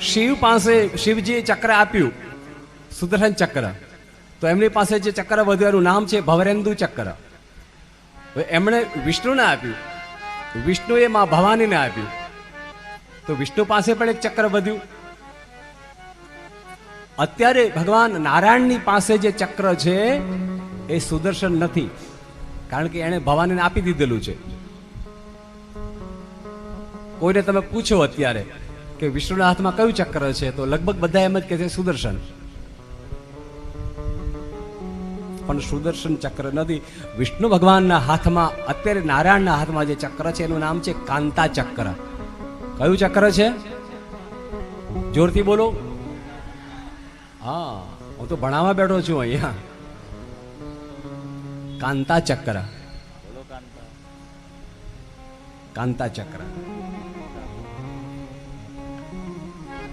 શિવ પાસે શિવજીએ ચક્ર આપ્યું. સુદર્શન ચક્ર. તો એમની પાસે જે ચક્ર વધ્યું નામ છે ભવરેન્દુ ચક્ર. એમણે વિષ્ણુને આપ્યું. વિષ્ણુએ માં ભવાનીને આપ્યું. તો વિષ્ણુ પાસે પણ એક ચક્ર વધ્યું. અત્યારે ભગવાન નારાયણની પાસે જે ચક્ર છે, એ સુદર્શન નથી. કારણ કે એણે ભવાનીને આપી દીધેલું છે. કોઈને તમે પૂછો અત્યારે કે વિષ્ણુના હાથમાં કયું ચક્ર છે? તો લગભગ બધા એમ જ કહે છે સુદર્શન. પણ સુદર્શન ચક્ર નથી. વિષ્ણુ ભગવાનના હાથમાં અત્યારે નારાયણના હાથમાં જે ચક્ર છે એનું નામ છે કાંતા ચક્ર. કયું ચક્ર છે? જોરથી બોલો. હા હું તો ભણાવવા બેઠો છું અહીંયા. કાંતા ચક્ર. કાંતા ચક્ર.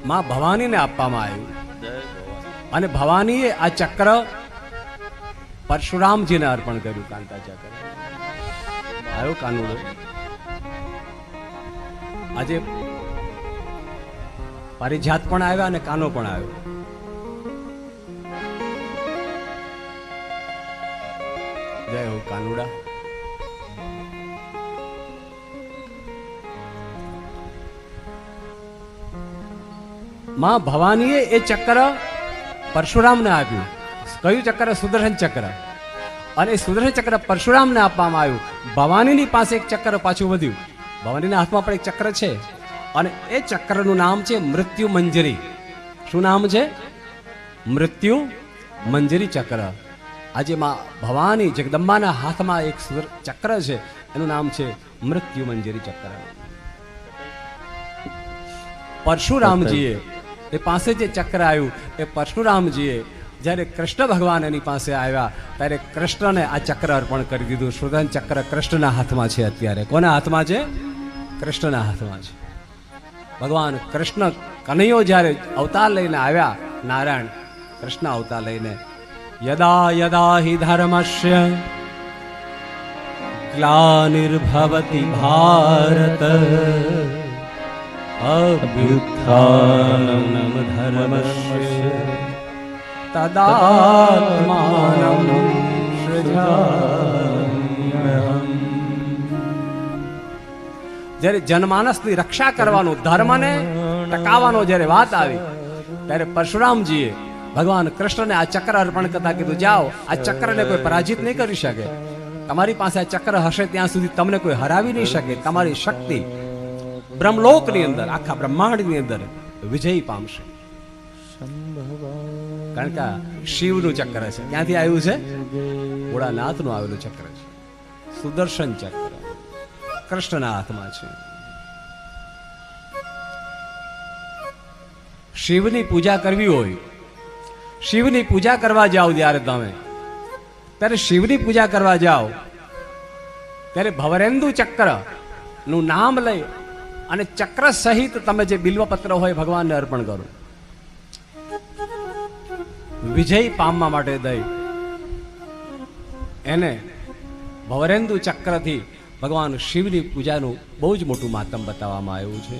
માં ભવાનીને આપવામાં આવ્યું. અને ભવાનીએ આ ચક્ર પરશુરામજીને અર્પણ કર્યું કાંતા ચક્ર આવ્યો કાનુડો. આજે પારિજાત પણ આવ્યા અને કાનો પણ આવ્યો. જય હો કાનુડા. માં ભવાનીએ એ ચક્ર પરશુરામને આપ્યું. કયું ચક્ર? સુદર્શન ચક્ર. અને સુદર્શન ચક્ર પરશુરામને આપવામાં આવ્યું. ભવાનીની પાસે એક ચક્ર પાછું વધ્યું. ભવાનીના હાથમાં પણ એક ચક્ર છે. અને એ ચક્રનું નામ છે મૃત્યુ મંજરી. શું નામ છે? મૃત્યુ મંજરી ચક્ર. આજે માં ભવાની જગદંબાના હાથમાં એક ચક્ર છે. એનું નામ છે મૃત્યુ મંજરી ચક્ર. પરશુરામજીએ એ પાસે જે ચક્ર આવ્યું, એ પરશુરામજીએ જ્યારે કૃષ્ણ ભગવાન એની પાસે આવ્યા, ત્યારે કૃષ્ણને આ ચક્ર અર્પણ કરી દીધું. સુદર્શન ચક્ર કૃષ્ણના હાથમાં છે અત્યારે. કોના હાથમાં છે? કૃષ્ણના હાથમાં છે. ભગવાન કૃષ્ણ કનૈયો જ્યારે અવતાર લઈને આવ્યા, નારાયણ કૃષ્ણ અવતાર લઈને, યદા યદા હિ ધર્મસ્ય ગ્લાનિર્ભવતિ ભારત અભ્યુત્થાનમ ધર્મસ્ય तदात्मानं सृजाम्यहम्। જ્યારે જનમાનસની રક્ષા કરવાનું ધર્મને ટકાવવાનો જ્યારે વાત આવી ત્યારે પરશુરામજીએ ભગવાન કૃષ્ણને આ ચક્ર અર્પણ કરતા કીધું જાઓ આ ચક્રને કોઈ પરાજિત નહીં કરી શકે. તમારી પાસે આ ચક્ર હશે ત્યાં સુધી તમને કોઈ હરાવી નહીં શકે. તમારી શક્તિ બ્રહ્મલોકની અંદર આખા બ્રહ્માંડની અંદર વિજય પામશે. કારણ કે શિવનું ચક્ર છે. ક્યાંથી આવ્યું છે? ભોળાનાથનું આવેલું ચક્ર છે. સુદર્શન ચક્ર. કૃષ્ણના હાથમાં છે. શિવની પૂજા કરવી હોય, શિવની પૂજા કરવા જાઓ જ્યારે તમે. ત્યારે શિવની પૂજા કરવા જાઓ. ત્યારે ભવરેન્દુ ચક્રનું નામ લઈ અને ચક્ર સહિત તમે જે બિલ્વપત્ર હોય ભગવાનને અર્પણ કરો. વિજય પામવા માટે દઈ. એને ભવરેન્દુ ચક્રથી ભગવાન શિવની પૂજાનું બહુ જ મોટું માતમ બતાવવામાં આવ્યું છે.